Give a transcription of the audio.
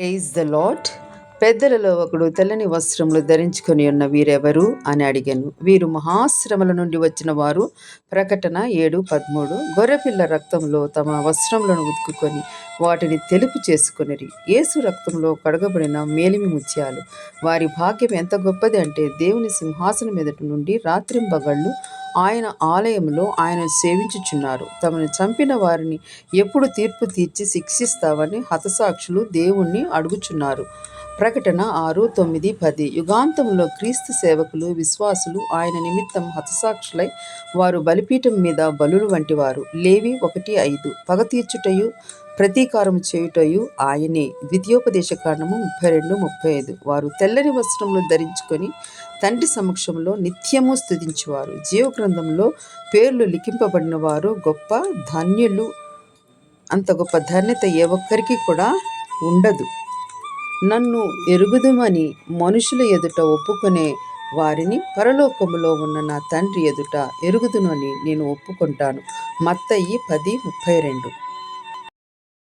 Praise the lot పెద్దలలో ఒకడు తెల్లని వస్త్రములు ధరించుకొని ఉన్న వీరెవరు అని అడిగాను. వీరు మహాశ్రమల నుండి వచ్చిన వారు ప్రకటన ఏడు పదమూడు. గొర్రెపిల్ల రక్తంలో తమ వస్త్రములను ఉతుకుకొని వాటిని తెలుపు చేసుకొనిరి. యేసు రక్తంలో కడగబడిన మేలిమి ముత్యాలు. వారి భాగ్యం ఎంత గొప్పది అంటే దేవుని సింహాసనం ఎదుటి నుండి రాత్రింబగళ్ళు ఆయన ఆలయంలో ఆయన సేవించుచున్నారు. తమను చంపిన వారిని ఎప్పుడు తీర్పు తీర్చి శిక్షిస్తావని హతసాక్షులు దేవుణ్ణి అడుగుచున్నారు. ప్రకటన ఆరు తొమ్మిది పది. యుగాంతంలో క్రీస్తు సేవకులు విశ్వాసులు ఆయన నిమిత్తం హతసాక్షులై వారు బలిపీఠం మీద బలులు వంటివారు. లేవి ఒకటి ఐదు. పగ తీర్చుటయు ప్రతీకారం చేయుటయు ఆయనే. ద్వితీయోపదేశ కారణము ముప్పై రెండు ముప్పై ఐదు వారు తెల్లని వస్త్రములు ధరించుకొని తండ్రి సమక్షంలో నిత్యము స్థుతించేవారు జీవగ్రంథంలో పేర్లు లిఖింపబడిన వారు గొప్ప ధాన్యులు. అంత గొప్ప ధన్యత ఏ ఒక్కరికి కూడా ఉండదు. నన్ను ఎరుగుదుమని మనుషుల ఎదుట ఒప్పుకునే వారిని పరలోకములో ఉన్న నా తండ్రి ఎదుట ఎరుగుదునని నేను ఒప్పుకుంటాను. మత్తయ్యి పది ముప్పై రెండు